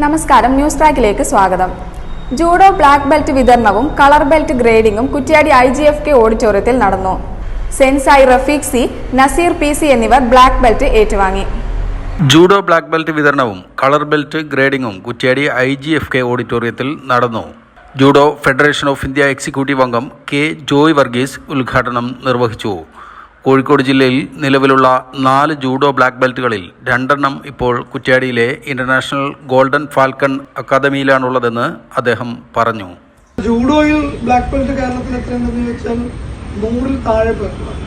നമസ്കാരം ന്യൂസ് ട്രാക്കിലേക്ക് സ്വാഗതം. ജൂഡോ ബ്ലാക്ക് ബെൽറ്റ് വിതരണവും colour belt ഗ്രേഡിംഗും Kuttiady I G F K ഓഡിറ്റോറിയത്തിൽ നടന്നു. Sensei Rafeeq C Naseer P C എന്നിവർ ബ്ലാക്ക് ബെൽറ്റ് ഏറ്റുവാങ്ങി. ജൂഡോ ബ്ലാക്ക് ബെൽറ്റ് വിതരണവും colour belt ഗ്രേഡിംഗും Kuttiady I G F K ഓഡിറ്റോറിയത്തിൽ നടന്നു. Judo federation of India executive അംഗം K Joy Varghese ഉദ്ഘാടനം നിർവഹിച്ചു. കോഴിക്കോട് ജില്ലയിൽ നിലവിലുള്ള നാല് ജൂഡോ ബ്ലാക്ക് ബെൽറ്റുകളിൽ രണ്ടെണ്ണം ഇപ്പോൾ കുറ്റ്യാടിയിലെ ഇന്റർനാഷണൽ ഗോൾഡൻ ഫാൽക്കൺ അക്കാദമിയിലാണുള്ളതെന്ന് അദ്ദേഹം പറഞ്ഞു. ജൂഡോയിൽ ബ്ലാക്ക് ബെൽറ്റ് കേരളത്തിൽ എത്രയുണ്ടെന്ന് ചോദിച്ചാൽ നൂറിൽ താഴെ പേർക്കാണ്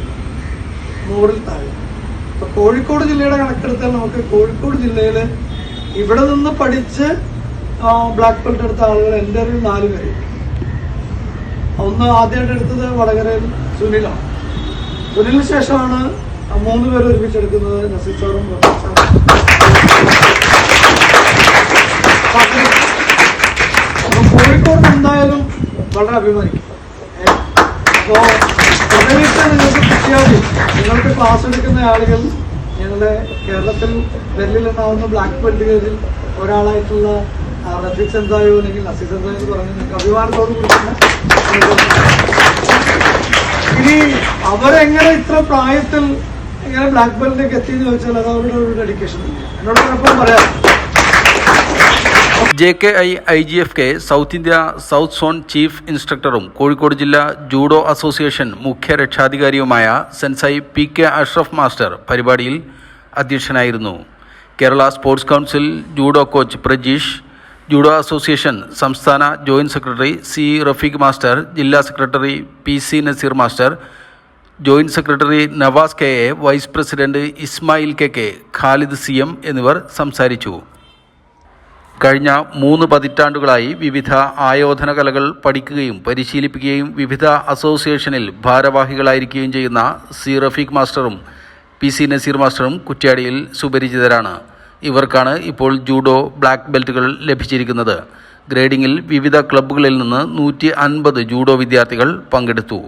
നൂറിൽ താഴെ. ഇപ്പൊ കോഴിക്കോട് ജില്ലയുടെ കണക്കെടുത്താൽ നമുക്ക് കോഴിക്കോട് ജില്ലയിൽ ഇവിടെ നിന്ന് പഠിച്ച് ബ്ലാക്ക് ബെൽറ്റ് എടുത്ത ആളുകൾ എന്റെ അറിവിൽ നാല് പേര്. ഒന്ന് ആദ്യമായിട്ട് എടുത്തത് വടകരയിൽ സുനിലാണ്. സുനിലിന് ശേഷമാണ് മൂന്ന് പേര് ഒരുമിച്ച് എടുക്കുന്നത് നസീർ സാറും കോഴിക്കോട് എന്തായാലും വളരെ അഭിമാനിക്കും. അപ്പോൾ നിങ്ങൾക്ക് കിട്ടിയാൽ നിങ്ങൾക്ക് ക്ലാസ് എടുക്കുന്ന ആളുകൾ ഞങ്ങളുടെ കേരളത്തിൽ വെല്ലിലുണ്ടാവുന്ന ബ്ലാക്ക് ബെൽറ്റുകളിൽ ഒരാളായിട്ടുള്ള റഫീസ് സെന്തായോ അല്ലെങ്കിൽ നസീർ എന്തായോ എന്ന് പറഞ്ഞ് നിങ്ങൾക്ക് അഭിമാനത്തോട് കൊടുക്കുന്ന ഇനി അവരെങ്ങനെ ഇത്ര പ്രായത്തിൽ എങ്ങനെ ബ്ലാക്ക് ബെൽറ്റിലേക്ക് എത്തിയെന്ന് ചോദിച്ചാൽ അത് അവരുടെ ഒരു ഡെഡിക്കേഷൻ എന്നോട് എപ്പോഴും പറയാം. J K I I G F K South India South zone chief ഇൻസ്ട്രക്ടറും Kozhikode ജില്ലാ ജൂഡോ അസോസിയേഷൻ മുഖ്യ രക്ഷാധികാരിയുമായ sensei P K Ashraf master പരിപാടിയിൽ അധ്യക്ഷനായിരുന്നു. Kerala sports council judo coach Prajeesh judo association സംസ്ഥാന joint secretary C Rafeeq master ജില്ലാ secretary P C Naseer master joint secretary Navas K A vice president Ismail K K Khalid C M എന്നിവർ സംസാരിച്ചു. കഴിഞ്ഞ മൂന്ന് പതിറ്റാണ്ടുകളായി വിവിധ ആയോധന കലകൾ പഠിക്കുകയും പരിശീലിപ്പിക്കുകയും വിവിധ അസോസിയേഷനിൽ ഭാരവാഹികളായിരിക്കുകയും ചെയ്യുന്ന സി റഫീഖ് മാസ്റ്ററും പി സി നസീർ മാസ്റ്ററും കുറ്റ്യാടിയിൽ സുപരിചിതരാണ്. ഇവർക്കാണ് ഇപ്പോൾ ജൂഡോ ബ്ലാക്ക് ബെൽറ്റുകൾ ലഭിച്ചിരിക്കുന്നത്. ഗ്രേഡിംഗിൽ വിവിധ ക്ലബ്ബുകളിൽ നിന്ന് നൂറ്റി അൻപത് ജൂഡോ വിദ്യാർത്ഥികൾ പങ്കെടുത്തു.